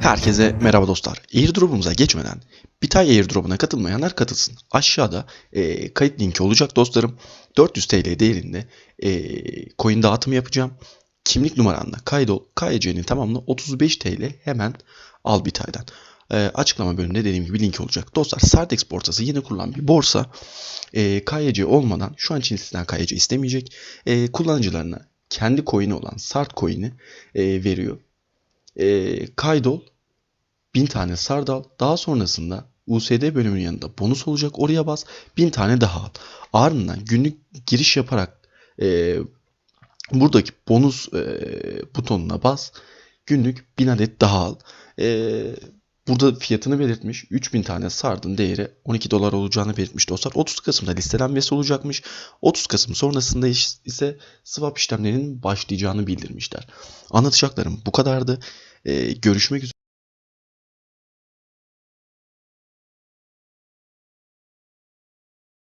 Herkese merhaba dostlar. Airdrop'umuza geçmeden Bitay Airdrop'una katılmayanlar katılsın. Aşağıda e, kayıt linki olacak dostlarım. 400 TL değerinde e, coin dağıtımı yapacağım. Kimlik numaranla kaydol. KYC'nin tamamını 35 TL hemen al Bitay'dan. E, açıklama bölümünde dediğim gibi link olacak. Dostlar Sardex borsası yeni kurulan bir borsa. E, KYC olmadan şu an için KYC istemeyecek. E, kullanıcılarına kendi coin'i olan Sart coin'i e, veriyor e, kaydol 1000 tane sardal daha sonrasında USD bölümünün yanında bonus olacak oraya bas 1000 tane daha al. Ardından günlük giriş yaparak e, buradaki bonus e, butonuna bas günlük 1000 adet daha al. E, burada fiyatını belirtmiş 3000 tane sardın değeri 12 dolar olacağını belirtmiş dostlar. 30 Kasım'da listelenmesi olacakmış. 30 Kasım sonrasında ise swap işlemlerinin başlayacağını bildirmişler. Anlatacaklarım bu kadardı. E, görüşmek üzere.